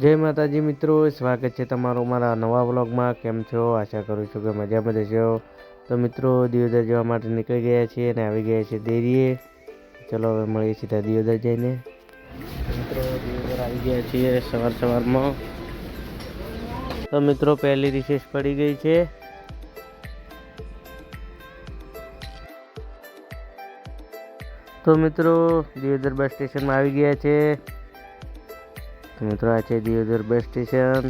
જય માતાજી મિત્રો, સ્વાગત છે તમારું મારા નવા વ્લોગમાં. કેમ છો? આશા કરું છું કે મજામાં જશો તો મિત્રો, દિયોદર જવા માટે નીકળી ગયા છીએ અને આવી ગયા છીએ દેરીએ. ચલો હવે મળીએ સીધા દિયોદર જઈને. મિત્રો, દિયોદર આવી ગયા છીએ સવાર સવારમાં. તો મિત્રો, પહેલી રિસેસ પડી ગઈ છે. તો મિત્રો, દિયોદર બસ સ્ટેશનમાં આવી ગયા છે. મિત્રો આ છે દિયોદર બસ સ્ટેશન.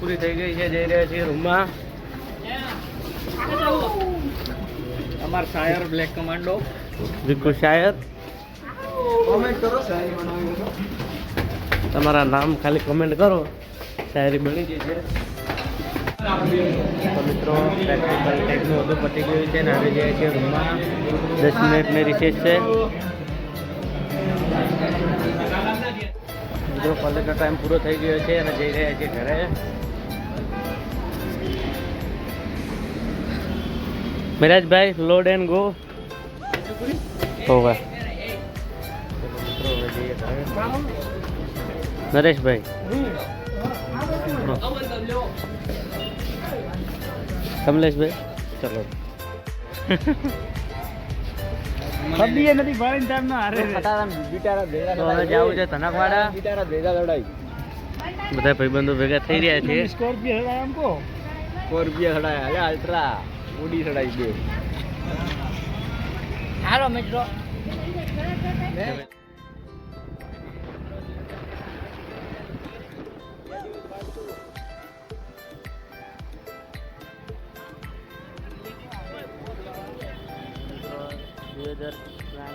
પૂરી થઈ ગઈ છે જઈ રહ્યા છીએ રૂમમાં. અમાર શાયર બ્લેક કમાન્ડો. વિકુ શાયર. કોમેન્ટ કરો શાયરી બનાવી તમારા નામ ખાલી કમેન્ટ કરો. શાયરી બની જશે તો મિત્રો પ્રેક્ટિકલ ટાઈપનું બધું પતી ગયું છે ને આવી જાય છે રૂમમાં. દસ મિનિટની રિસેસ છે. મિત્રો કોલેજનો ટાઈમ પૂરો થઈ ગયો છે અને જઈ રહ્યા છે ઘરે. મિરાજભાઈ લોડ એન્ડ ગો હોવા. નરેશભાઈ. કમલેશભાઈ ચલો. કબીએ નથી ભાઈ ટાઈમ ના હારે બિટારા ભેગા તો છે બિટારા ભેગા બધા ભાઈબંધો ભેગા થઈ રહ્યા છે. સ્કોર્પિયો હડાય આમ કો? સ્કોર્પિયો હડાય અરે અલ્ટ્રા ઓડી હડાઈ બે. હાલો મિત્રો.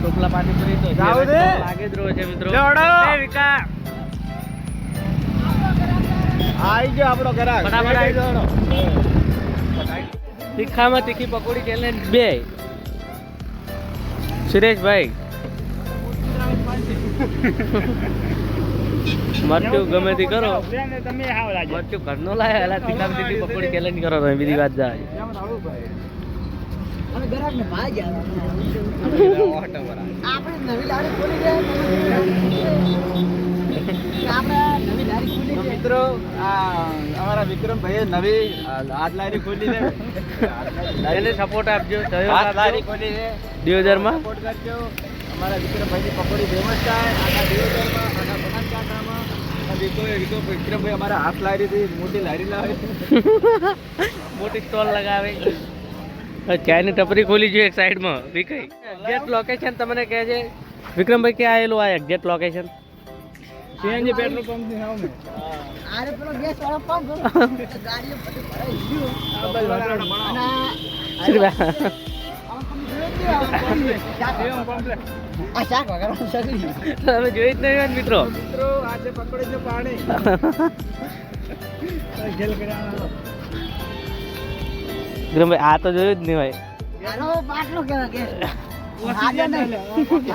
ટોપલા પાણીપુરી તો. લાગે જ રહ્યો છે મિત્રો. વિકા. આઈ ગયો આપણો ઘરાક. ફટાફટ આઈ દોડો. તીખામાં તીખી પકોડી ચેલેન્જ બે. સુરેશભાઈ. મરચું ગમે તે કરો. મરચું ઘરનો લાયા તીખામાં તીખી પકોડી ચેલેન્જ કરો તમે બીજી વાત જાય. મિત્રો આ અમારા વિક્રમભાઈએ નવી હાથ લારી ખોલી છે એને સપોર્ટ આપજો હાથ લારી ખોલી છે સપોર્ટ કરજો. અમારા વિક્રમભાઈની પકોડી ફેમસ થાય આખા દિયોદરમાં આખા બનાસકાંઠામાં. વિકો વિકો વિક્રમભાઈ અમારા હાથ લારીથી મોટી લારી લાવે. મોટી સ્ટોલ લગાવે. ચાયની ટપરી ખોલી જોઈએ એક સાઈડમાં વિકઈ એક્ઝેક્ટ લોકેશન તમને કહે છે? વિક્રમભાઈ ક્યાં આવેલું આ એક્ઝેક્ટ લોકેશન સીએનજી પેટ્રોલ પંપની સામે. અરે પેલો ગેસ વાળો પંપ. ગાડીઓ બધી ભરાઈ ગયું. તમે જોઈ જ નહીં મિત્રો. મિત્રો આજે પકડે પાણી. વિક્રમભાઈ આ તો જોયું જ નહીં હોય. આનો બાટલો કેવા કે આજે નહીં.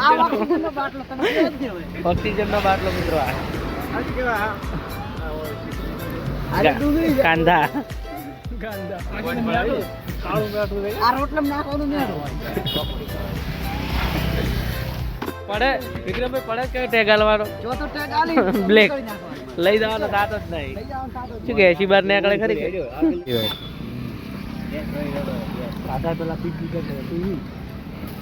આ વખતનો બાટલો તમે જોયો જ નહીં હોય. ઓક્સિજન નો બાટલો મિત્રો હોય. પડે વિક્રમભાઈ પડે કે ટેગ હાલવાનો? નાખવાનું. લઈ જવાનો થાત જ નહીં. લઈ જવાનું થાતું જ શું કે એસી બાર ને આગળ ખરી? કે પેલા પી પી કરે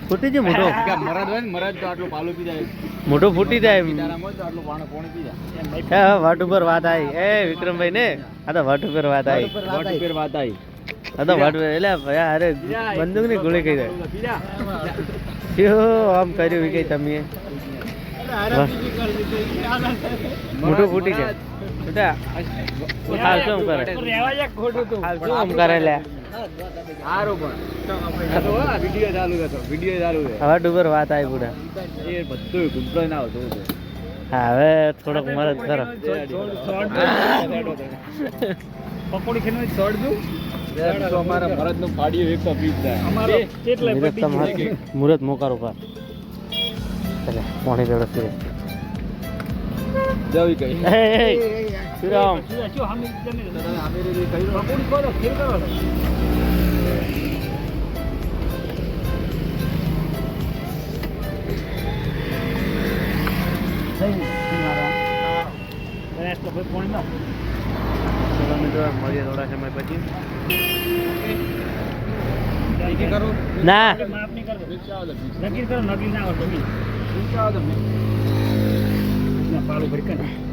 ફૂટી જાય મોટો મરદ હોય ને મરદ તો આટલું પાલું પી જાય. મોટો ફૂટી જાય આટલું પાણી પોણી પી જાય. હા વાટ ઉપર વાત આવી એ વિક્રમભાઈ ને? આ તો વાટ ઉપર વાત આવી વાટ ઉપર વાત આવી આ તો વાટ એટલે ભયા અરે બંદૂકની ગોળી કહી જાય. શું આમ કર્યું કઈ તમે. મોટો ફૂટી જાય બેટા હાલ શું આમ કરે? રેવા જા ખોટું તું. હાલ શું આમ કરે લે સારું પણ વીડિયો ચાલુ હતો વીડિયો ચાલુ છે વાટ ઉપર વાત આવી પૂરા એ બધું ગુંપલો ના આવતું હા હવે થોડોક મદદ કરો પકોડી ખેનો છોડ દઉં તો અમારા ભરતનું ફાડ્યું એક તો પીસ જાય મુરત તમારે મુરત મોકારો પર ચાલે પાણી રેડો છે જવી કઈ એ એ શ્રીરામ ચલો મિત્રો મળીએ થોડા સમય પછી ના નક્કી કરો નકલી ના આવડતો પાલું ભરી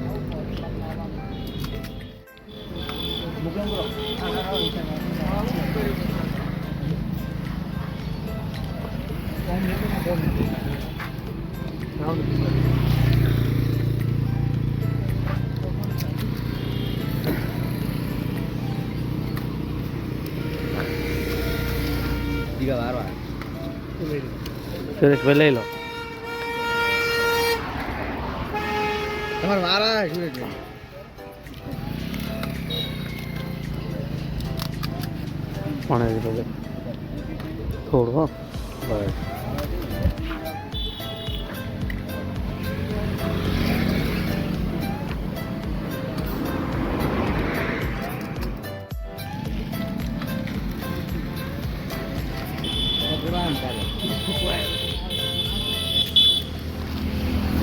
કર સુરેશભાઈ લઈ લો. તમારે વારા સુરેશભાઈ. પાણી થોડું હો. બસ.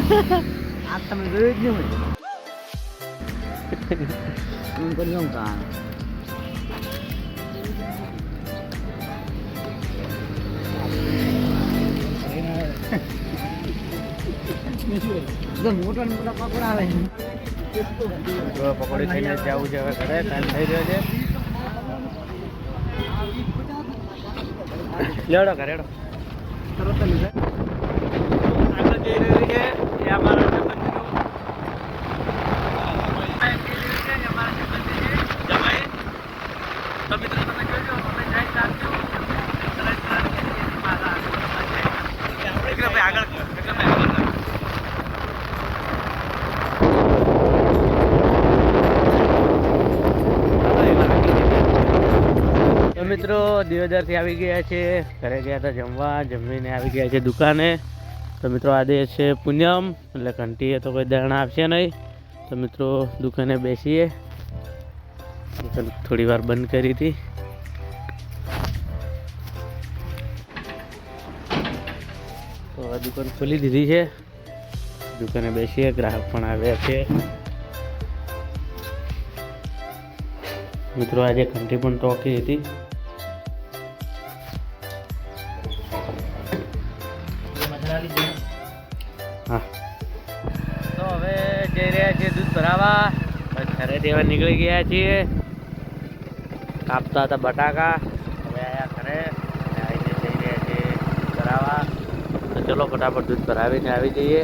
આ તમે જોયું જ નહીં હું કરી જાઉં કાં? તો મોટા મોટા પકોડા આવે પકોડી થઈને જવું છે હવે ઘરે ટાઈમ થઈ રહ્યો છે. લેડો ઘરે હેડો. તરત આગળ જઈ રહ્યું છે. મિત્રો દિયોદરથી આવી ગયા છે. ઘરે ગયા હતા જમવા જમીને આવી ગયા છે દુકાને. તો મિત્રો આજે છે પૂનમ એટલે ઘંટીએ તો કોઈ દાણા આપશે નહીં. તો મિત્રો દુકાને બેસીએ. દુકાન થોડી વાર બંધ કરી હતી. તો આ દુકાન ખોલી દીધી છે. દુકાને બેસીએ, ગ્રાહક પણ આવ્યા છે. મિત્રો આજે ઘંટી પણ ટોકી હતી. ઘરે દેવા નીકળી ગયા છીએ. કાપતા હતા બટાકા. હવે આયા ઘરે. આવીને જઈ રહ્યા છીએ ભરાવા તો ચલો ફટાફટ દૂધ ભરાવીને આવી જઈએ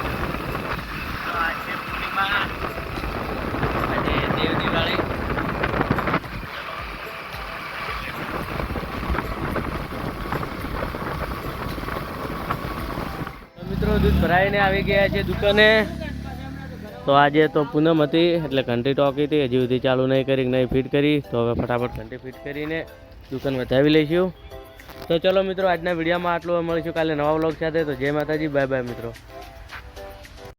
તો આ છે પૂર્ણિમા આજે દેવ દિવાળી તો મિત્રો દૂધ ભરાઈને આવી ગયા છે દુકાને. તો આજે તો પૂનમ હતી, એટલે ઘંટી ટોકી હતી, હજી સુધી ચાલુ નહીં કરી, નહીં ફિટ કરી. તો હવે ફટાફટ ઘંટી ફિટ કરીને દુકાન વધાવી લઈશું. તો ચલો મિત્રો, આજના વિડીયોમાં આટલું. મળીશું કાલે નવા વ્લોગ સાથે. તો જય માતાજી, બાય બાય મિત્રો.